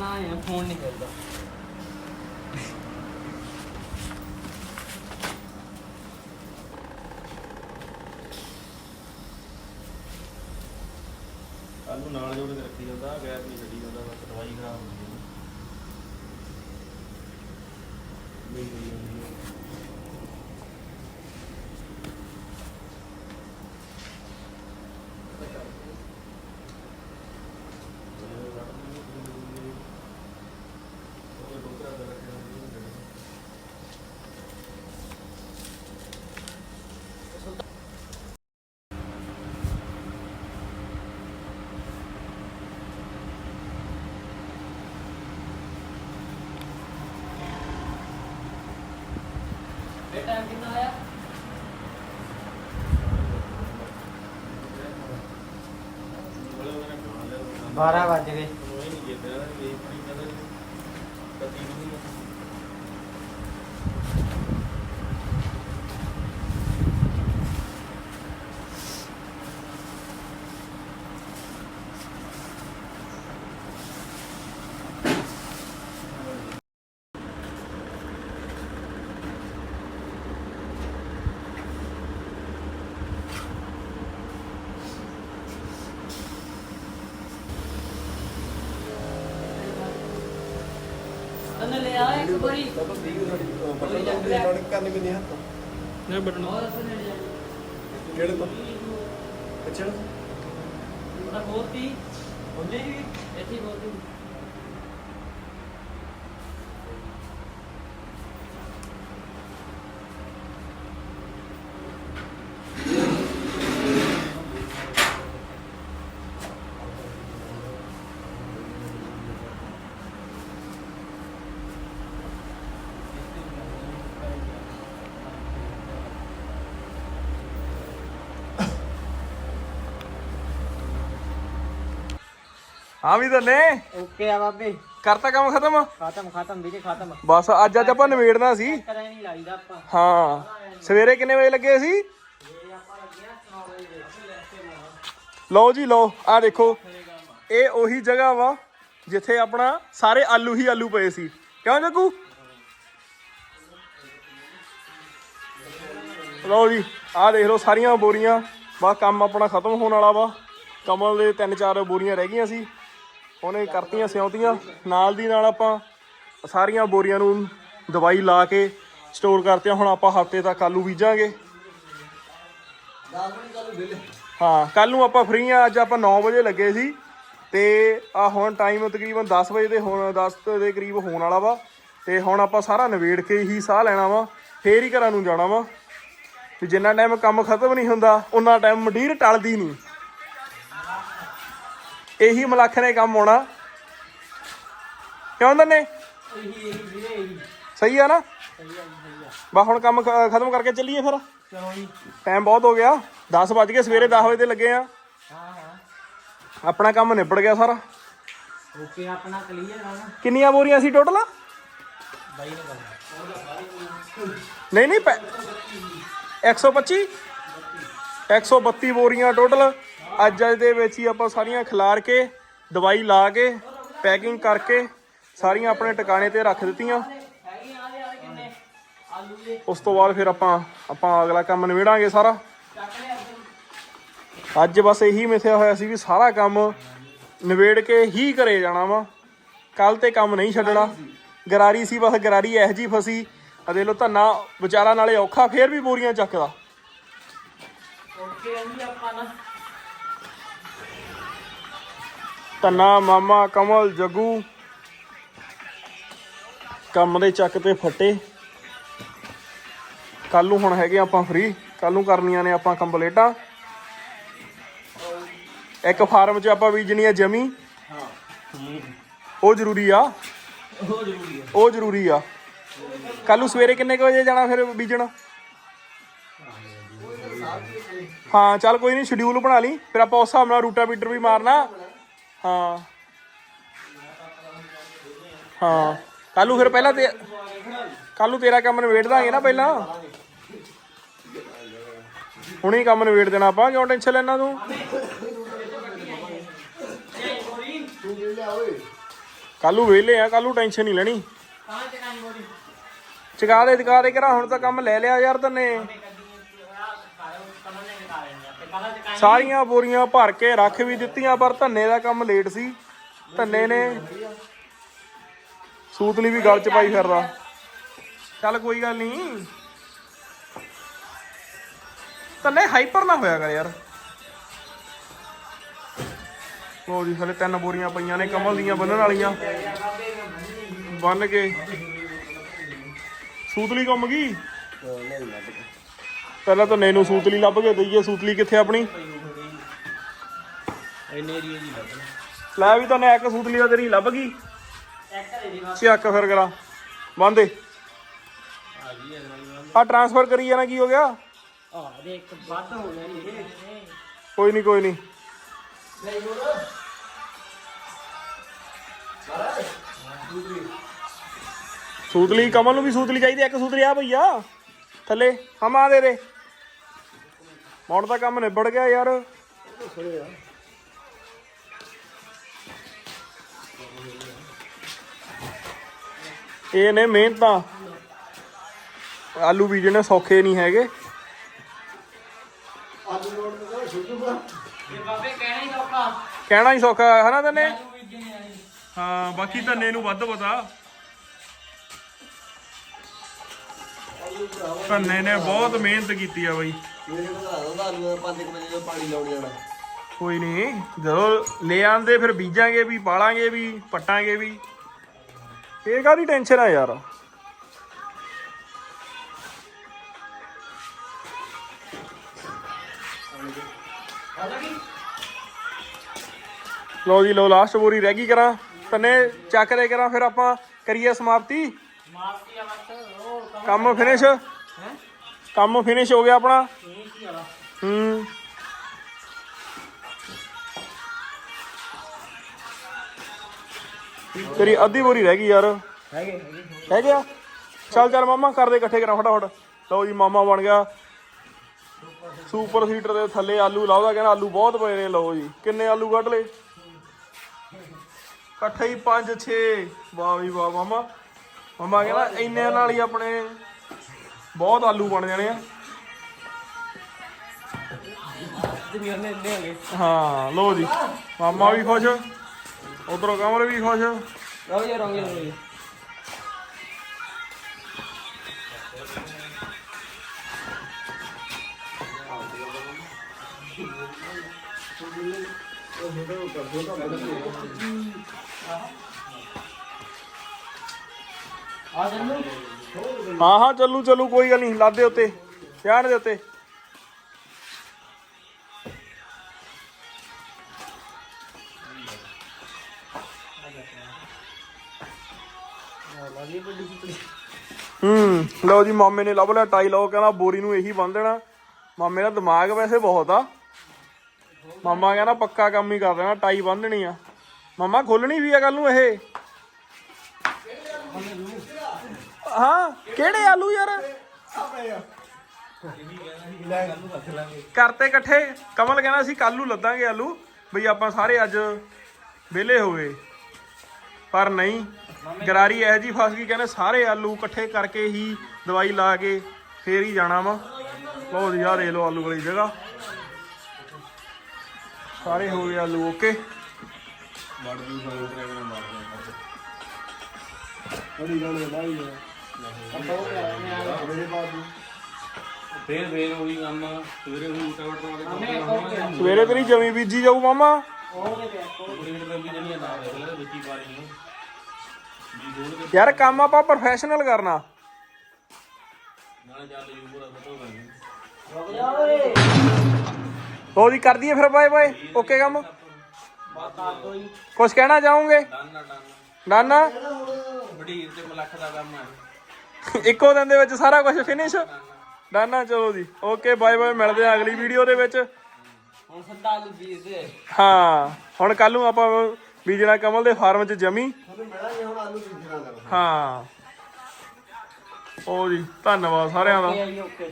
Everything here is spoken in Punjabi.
ਨਾ ਆ ਫੋਨ ਨਹੀਂ ਕਰਦਾ। ਕੱਲ ਨੂੰ ਨਾਲ ਜੋੜ ਕੇ ਰੱਖੀ ਜਾਂਦਾ, ਗੈਪ ਨਹੀਂ ਛੱਡੀ ਜਾਂਦਾ, ਬਸ ਦਵਾਈ ਖਰਾਬ ਹੁੰਦੀ ਹੈ। ਨਹੀਂ ਨਹੀਂ ਇਹ ਟਾਈਮ ਕਿੰਨਾ ਆਇਆ? ਬੜੇ ਉਹਨਾਂ ਨੇ ਬਣਾ ਲਿਆ 12 ਵੱਜ ਗਏ। ਤਨ ਲੈ ਆ ਇੱਕ ਵਾਰੀ। ਹੈ ਬਟਨ ਤਾਂ ਉਹਦੀ ਲੋਡ ਕਰਨੀ ਪੈਂਦੀ ਹੱਥ। ਨਹੀਂ ਬਟਨ। ਹੋਰ ਅਸਲ ਲੈ ਜਾ ਕਿਹੜੇ ਤੋਂ? ਅੱਛਾ। ਉਹਦਾ ਬੋਲਤੀ ਬੋਲੇ ਵੀ ਇੱਥੇ ਹੀ। ਹਾਂ ਵੀ ਦਨੇ ਓਕੇ ਆ ਬਾਬੇ। ਕਰਤਾ ਕੰਮ ਖਤਮ? ਖਤਮ ਖਤਮ ਵੀਰੇ ਖਤਮ। ਬਸ ਅੱਜ ਅੱਜ ਆਪਾਂ ਨਿਬੇੜਨਾ ਸੀ। ਕਰਾਂ ਨਹੀਂ ਲਾਈਦਾ ਆਪਾਂ। ਹਾਂ। ਸਵੇਰੇ ਕਿੰਨੇ ਵਜੇ ਲੱਗੇ ਸੀ? ਇਹ ਆਪਾਂ ਲੱਗਿਆ 9 ਵਜੇ ਲਓ ਜੀ ਲਓ। ਆ ਦੇਖੋ। ਇਹ ਉਹੀ ਜਗ੍ਹਾ ਵਾ ਜਿੱਥੇ ਆਪਣਾ ਸਾਰੇ ਆਲੂ ਹੀ ਆਲੂ ਪਏ ਸੀ। ਕਿਉਂ ਜੱਗੂ? ਲਓ ਜੀ ਆਹ ਦੇਖ ਲਓ ਸਾਰੀਆਂ ਬੋਰੀਆਂ। ਬਸ ਕੰਮ ਆਪਣਾ ਖਤਮ ਹੋਣ ਵਾਲਾ ਵਾ। ਕਮਲ ਦੇ ਤਿੰਨ ਚਾਰ ਬੋਰੀਆਂ ਰਹਿ ਗਈਆਂ ਸੀ। ਉਹਨੇ ਕਰਤੀਆਂ ਸਿਉਂਤੀਆਂ। ਨਾਲ ਦੀ ਨਾਲ ਆਪਾਂ ਸਾਰੀਆਂ ਬੋਰੀਆਂ ਨੂੰ ਦਵਾਈ ਲਾ ਕੇ ਸਟੋਰ ਕਰਤੀਆਂ। ਹੁਣ ਆਪਾਂ ਹਫ਼ਤੇ ਤੱਕ ਆਲੂ ਬੀਜਾਂਗੇ। ਹਾਂ ਕੱਲ ਨੂੰ ਆਪਾਂ ਫ੍ਰੀ ਆ ਅੱਜ ਆਪਾਂ 9 ਵਜੇ ਲੱਗੇ ਸੀ। ਤੇ ਆ ਹੁਣ ਟਾਈਮ ਤਕਰੀਬਨ 10 ਵਜੇ ਦੇ ਹੁਣ 10 ਦੇ ਕਰੀਬ ਹੋਣ ਵਾਲਾ ਵਾ। ਤੇ ਹੁਣ ਆਪਾਂ ਸਾਰਾ ਨਵੇੜ ਕੇ ਹੀ ਸਾਹ ਲੈਣਾ ਵਾ। ਫੇਰ ਹੀ ਘਰਾਂ ਨੂੰ ਜਾਣਾ ਵਾ। ਵੀ ਜਿੰਨਾ ਟਾਈਮ ਕੰਮ ਖਤਮ ਨਹੀਂ ਹੁੰਦਾ ਉਹਨਾਂ ਟਾਈਮ ਮੰਡੀਰ ਟਲਦੀ ਨਹੀਂ। ਇਹੀ ਮਲੱਖ ਨੇ ਕੰਮ ਹੋਣਾ। ਕਿਉਂ ਦੰਨੇ ਇਹੀ ਇਹੀ ਵੀਰੇ ਇਹੀ ਸਹੀ ਆ ਨਾ? ਸਹੀ ਆ ਜੀ, ਸਹੀ ਆ ਬਾ ਹੁਣ ਕੰਮ ਖ- ਖਤਮ ਕਰਕੇ ਚੱਲੀਏ ਫਿਰ। ਚਲੋ ਜੀ ਟਾਈਮ ਬਹੁਤ ਹੋ ਗਿਆ। 10 ਵੱਜ ਗਏ ਸਵੇਰੇ 10 ਵਜੇ ਤੇ ਲੱਗੇ ਆ। ਹਾਂ ਹਾਂ ਆਪਣਾ ਕੰਮ ਨਿਬੜ ਗਿਆ ਸਾਰਾ। ਓਕੇ ਆਪਣਾ ਕਲੀਅਰ ਆ ਨਾ ਕਿੰਨੀਆਂ ਬੋਰੀਆਂ ਸੀ ਟੋਟਲ ਬਾਈ ਨੇ ਕਰਨਾ ਨਹੀਂ ਨਹੀਂ ਪੈ- 125 132 ਬੋਰੀਆਂ ਟੋਟਲ ਅੱਜ ਅੱਜ ਦੇ ਵਿੱਚ ਹੀ ਆਪਾਂ ਸਾਰੀਆਂ ਖਿਲਾਰ ਕੇ, ਦਵਾਈ ਲਾ ਕੇ ਪੈਕਿੰਗ ਕਰਕੇ ਸਾਰੀਆਂ ਆਪਣੇ ਟਿਕਾਣੇ ਤੇ ਰੱਖ ਦਿੱਤੀਆਂ। ਉਸ ਤੋਂ ਬਾਅਦ ਫਿਰ ਆਪਾਂ ਆਪਾਂ ਅਗਲਾ ਕੰਮ ਨਿਬੇੜਾਂਗੇ ਸਾਰਾ। ਅੱਜ ਬਸ ਇਹੀ ਮਿਥਿਆ ਹੋਇਆ ਸੀ ਵੀ ਸਾਰਾ ਕੰਮ ਨਿਬੇੜ ਕੇ ਹੀ ਘਰੇ ਜਾਣਾ ਵਾ। ਕੱਲ ਤੇ ਕੰਮ ਨਹੀਂ ਛੱਡਣਾ। ਗਰਾਰੀ ਸੀ, ਬਸ ਗਰਾਰੀ ਇਹ ਜੀ ਫਸੀ। ਆ ਦੇਖ ਲੋ ਧੰਨਾ ਵਿਚਾਰਾ ਨਾਲੇ ਔਖਾ, ਫੇਰ ਵੀ ਬੋਰੀਆਂ ਚੱਕਦਾ। ਓਕੇ ਜੀ ਆਪਾਂ ਨਾ। ਧੰਨਾ ਮਾਮਾ ਕਮਲ ਜੱਗੂ। ਕੰਮ ਦੇ ਚੱਕ ਤੇ ਫੱਟੇ। ਕੱਲ ਨੂੰ ਹੁਣ ਹੈਗੇ ਆਪਾਂ ਫ੍ਰੀ ਕੱਲ ਨੂੰ ਕਰਨੀਆਂ ਨੇ ਆਪਾਂ ਕੰਪਲੀਟਾਂ। ਇੱਕ ਫਾਰਮ 'ਚ ਆਪਾਂ ਬੀਜਣੀ ਆ ਜਮੀ। ਉਹ ਜ਼ਰੂਰੀ ਆ। ਉਹ ਜ਼ਰੂਰੀ ਆ। ਉਹ ਜ਼ਰੂਰੀ ਆ ਕੱਲ ਨੂੰ ਸਵੇਰੇ ਕਿੰਨੇ ਕੁ ਵਜੇ ਜਾਣਾ ਫਿਰ ਬੀਜਣ? ਹਾਂ, ਚੱਲ ਕੋਈ ਨਹੀਂ ਸ਼ਡਿਊਲ ਬਣਾ ਲਈ। ਫਿਰ ਆਪਾਂ ਉਸ ਹਿਸਾਬ ਨਾਲ ਰੂਟਾ ਬੀਟਰ ਵੀ ਮਾਰਨਾ। ਹਾਂ। ਹਾਂ। ਕੱਲ ਫਿਰ ਪਹਿਲਾਂ ਤੇ ਕੱਲ ਤੇਰਾ ਕੰਮ ਨਿਬੇੜ ਦਾਂਗੇ ਨਾ ਪਹਿਲਾਂ। ਹੁਣੇ ਕੰਮ ਨਿਬੇੜ ਦੇਣਾ ਆਪਾਂ ਕਿਉਂ ਟੈਨਸ਼ਨ ਲੈਣਾ ਤੂੰ? ਕੱਲੂ ਵਿਹਲੇ ਆ ਕੱਲੂ ਟੈਨਸ਼ਨ ਨਹੀਂ ਲੈਣੀ। ਚਕਾ ਦੇ ਚਕਾ ਦੇ ਕਰਾ ਹੁਣ ਤਾਂ ਕੰਮ ਲੈ ਲਿਆ ਯਾਰ ਤੰਨੇ। ਸਾਰੀਆਂ ਬੋਰੀਆਂ ਭਰ ਕੇ ਰੱਖ ਵੀ ਦਿੱਤੀਆਂ, ਪਰ ਧੰਨੇ ਦਾ ਕੰਮ ਲੇਟ ਸੀ। ਧੰਨੇ ਨੇ ਸੂਤਲੀ ਵੀ ਗਲ ਚ ਪਾਈ ਫਿਰਦਾ। ਚੱਲ ਕੋਈ ਗੱਲ ਨਹੀਂ ਧੰਨੇ ਹਾਈਪਰ ਨਾ ਹੋਇਆ ਕਰ ਯਾਰ। ਲੋ ਜੀ, ਹਲੇ ਤਿੰਨ ਬੋਰੀਆਂ ਪਈਆਂ ਨੇ, ਕਮਲ ਦੀਆਂ ਬੰਨਣ ਵਾਲੀਆਂ। ਬੰਨ ਕੇ। ਸੂਤਲੀ ਗੁੰਮ ਗਈ ਪਹਿਲਾਂ ਤਾਂ ਨੈਨੂੰ ਸੂਤਲੀ ਲੱਭ ਕੇ ਦਈਏ। ਸੂਤਲੀ ਕਿੱਥੇ ਆਪਣੀ? ਇੰਨੇ ਏਰੀਏ ਲੈ। ਵੀ ਤਾਂ ਇੱਕ ਸੂਤਲੀ ਦਾ ਤੇਰੀ ਲੱਭ ਗਈ। ਚੱਕ ਫਿਰ ਕਰਾ। ਬੰਦੇ ਦਵਾਈ ਆ ਟ੍ਰਾਂਸਫਰ ਕਰੀ ਜਾਣਾ ਕੀ ਹੋ ਗਿਆ? ਆ ਦੇ ਇੱਕ ਵੱਧ ਹੋ ਗਿਆ ਇਹ ਕੋਈ ਨਹੀਂ ਕੋਈ ਨਹੀਂ ਸੂਤਲੀ ਕਮਲ ਨੂੰ ਵੀ ਸੂਤਲੀ ਚਾਹੀਦੀ ਇੱਕ ਸੂਤਲੀ ਆ ਭਈਆ। ਥੱਲੇ, ਹਮ ਦੇ ਦੇ ਹੁਣ ਤਾਂ ਕੰਮ ਨਿਬੜ ਗਿਆ ਯਾਰ। ਇਹ ਨੇ ਮਿਹਨਤਾਂ। ਆਲੂ ਬੀਜਣੇ ਸੌਖੇ ਨਹੀਂ ਹੈਗੇ। ਇਹ ਬਾਬੇ ਕਹਿਣਾ ਹੀ ਸੌਖਾ ਕਹਿਣਾ ਹੀ ਸੌਖਾ ਹੈ ਨਾ ਤੈਨੇ? ਹਾਂ, ਬਾਕੀ ਧੰਨੇ ਨੂੰ ਵੱਧ ਪਤਾ। ਧੰਨੇ ਨੇ ਬਹੁਤ ਮਿਹਨਤ ਕੀਤੀ ਆ ਬਾਈ। ਮੇਰੇ ਕੋਲ ਆ ਦੋ ਤੁਹਾਨੂੰ 5 ਵਜੇ ਜਦੋਂ ਪਾਣੀ ਲਾਉਣ ਜਾਣਾ। ਕੋਈ ਨਹੀਂ ਜਦੋਂ ਲੈ ਆਂਦੇ ਫਿਰ ਬੀਜਾਂਗੇ ਵੀ ਪਾਲਾਂਗੇ ਵੀ ਪੱਟਾਂਗੇ ਵੀ। ਇਹ ਕਾਹਦੀ ਟੈਨਸ਼ਨ ਆ ਯਾਰ? ਲੋ ਜੀ ਲੋ ਲਾਸਟ ਬੋਰੀ ਰਹਿ ਗਈ ਕਰਾਂ। ਤੰਨੇ ਚੱਕ ਦੇ ਕਰਾਂ ਫਿਰ ਆਪਾਂ ਕਰੀਏ ਸਮਾਪਤੀ। ਮਾਰਤੀ ਆ ਬਸ ਉਹ ਕੰਮ ਫਿਨਿਸ਼ ਹੈ? ਕੰਮ ਫਿਨਿਸ਼ ਹੋ ਗਿਆ ਆਪਣਾ? ਹੂੰ। ਤੇਰੀ ਅੱਧੀ ਬੋਰੀ ਰਹਿ ਗਈ ਯਾਰ। ਹੈਗੇ ਗਿਆ? ਚੱਲ ਚੱਲ ਮਾਮਾ ਕਰਦੇ ਇਕੱਠੇ ਕਰਾਂ ਫਟਾਫਟ। ਲਓ ਜੀ ਮਾਮਾ ਬਣ ਗਿਆ। ਸੁਪਰ ਸੀਟਰ ਦੇ ਥੱਲੇ ਆਲੂ ਲਾਉਦਾ ਕਹਿੰਦਾ ਆਲੂ ਬਹੁਤ ਪਏ ਨੇ ਲਓ ਜੀ। ਕਿੰਨੇ ਆਲੂ ਕੱਢ ਲਏ? ਇਕੱਠੇ ਹੀ 5 6 ਵਾਹ ਵੀ ਵਾਹ ਮਾਮਾ। ਮਾਮਾ ਕਹਿੰਦਾ ਇੰਨੇ ਨਾਲ ਹੀ ਆਪਣੇ ਬਹੁਤ ਆਲੂ ਬਣ ਜਾਣੇ ਆ। ਦੁਨੀਆ ਨੇ ਲੈ ਗਏ ਹਾਂ ਲੋ ਜੀ, ਮਾਮਾ ਵੀ ਖੁਸ਼, ਉਧਰੋਂ ਕਮਰ ਵੀ ਖੁਸ਼। ਰੋ ਜਾ ਰੋ ਜਾ ਰੋ ਜਾ। ਆ ਜੰਨੂ ਹਾਂ ਹਾਂ, ਚੱਲੂ ਚੱਲੂ, ਕੋਈ ਗੱਲ ਨਹੀਂ, ਲਾਦੇ ਉੱਤੇ ਚਾੜ ਦੇ ਉੱਤੇ। ਹੂੰ, ਲਓ ਜੀ, ਮਾਮੇ ਨੇ ਲੱਭ ਲਿਆ ਟਾਈ, ਲਾਓ, ਕਹਿੰਦਾ ਬੋਰੀ ਨੂੰ ਇਹੀ ਬੰਨ ਦੇਣਾ। ਮਾਮੇ ਦਾ ਦਿਮਾਗ ਵੈਸੇ ਬਹੁਤ ਆ। ਮਾਮਾ ਕਹਿੰਦਾ ਪੱਕਾ ਕੰਮ ਹੀ ਕਰ ਦੇਣਾ, ਟਾਈ ਬੰਨ ਆ। ਮਾਮਾ ਖੋਲਣੀ ਵੀ ਆ ਕੱਲ ਨੂੰ ਇਹ। ਹਾਂ, ਕਿਹੜੇ ਆਲੂ ਯਾਰ? ਕਰਤੇ ਇਕੱਠੇ। ਕਮਲ ਕਹਿੰਦਾ ਸੀ ਕੱਲ ਨੂੰ ਲੱਦਾਂਗੇ ਆਲੂ। ਬਈ ਆਪਾਂ ਸਾਰੇ ਅੱਜ ਵਿਹਲੇ ਹੋ ਗਏ। ਪਰ ਨਹੀਂ, ਗਰਾਰੀ ਇਹ ਜੀ ਫਸ ਗਈ, ਕਹਿੰਦੇ ਸਾਰੇ ਆਲੂ ਇਕੱਠੇ ਕਰਕੇ ਹੀ ਦਵਾਈ ਲਾ ਕੇ ਫੇਰ ਹੀ ਜਾਣਾ ਵਾ। ਬਹੁਤ ਜੀ ਆ ਦੇ ਲਓ ਆਲੂ ਵਾਲੀ ਜਗ੍ਹਾ। ਸਾਰੇ ਹੋ ਗਏ ਆਲੂ ਓਕੇ ਬੜੀ ਗੱਲ ਹੈ, ਬਾਈ ਫੇਰ ਫੇਰ ਉਹੀ ਕੰਮ ਸਵੇਰੇ ਹੁਣ ਟਵਟ ਟਵਟ ਸਵੇਰੇ ਤੇਰੀ ਜਮੀ ਬੀਜੀ ਜਾਊ ਮਾਮਾ। ਉਹ ਦੇ ਪਿਆ ਕੰਪਲੀਟ ਕਰ ਵੀ ਜਣੀਆਂ ਨਾ ਵੇਖ ਵਿੱਚ ਹੀ ਪਾਰੀ ਨੂੰ ਵੀ ਦੋੜ ਕੇ ਯਾਰ ਕੰਮ ਆਪਾਂ ਪ੍ਰੋਫੈਸ਼ਨਲ ਕਰਨਾ। ਨਾਲ ਚੱਲ ਜੂ ਪੂਰਾ ਫਟੋ ਕਰ ਰੁਕ ਜਾ ਓਏ। ਲਓ ਜੀ ਕਰ ਦਈਏ ਫਿਰ ਬਾਏ ਬਾਏ। ਓਕੇ ਕੰਮ। ਬਾਤਾਂ ਕੋਈ ਕੁਝ ਕਹਿਣਾ ਚਾਹੋਗੇ? ਡਾਨਾ ਡਾਨਾ। ਨਾਨਾ ਬੜੀਰ ਤੇ ਮਲੱਖ ਦਾ ਕੰਮ ਹੈ ਇੱਕੋ ਦਿਨ ਦੇ ਵਿੱਚ ਸਾਰਾ ਕੁਝ ਫਿਨਿਸ਼ ਨਾਨਾ ਚਲੋ ਜੀ। ਓਕੇ ਬਾਏ ਬਾਏ ਮਿਲਦੇ ਆ ਅਗਲੀ ਵੀਡੀਓ ਦੇ ਵਿੱਚ। ਹੁਣ ਸੱਦਾ ਆਲੂ ਬੀਜ ਦੇ। ਹਾਂ ਹੁਣ ਕੱਲ ਨੂੰ ਆਪਾਂ ਬੀਜਣਾ ਕਮਲ ਦੇ ਫਾਰਮ 'ਚ ਜਮੀ। ਤੁਹਾਨੂੰ ਮਿਲਾਂਗੇ ਹੁਣ ਆਲੂ ਬੀਜਣਾ ਦਾ ਹਾਂ। ਉਹ ਜੀ ਧੰਨਵਾਦ ਸਾਰਿਆਂ ਦਾ। ਓਕੇ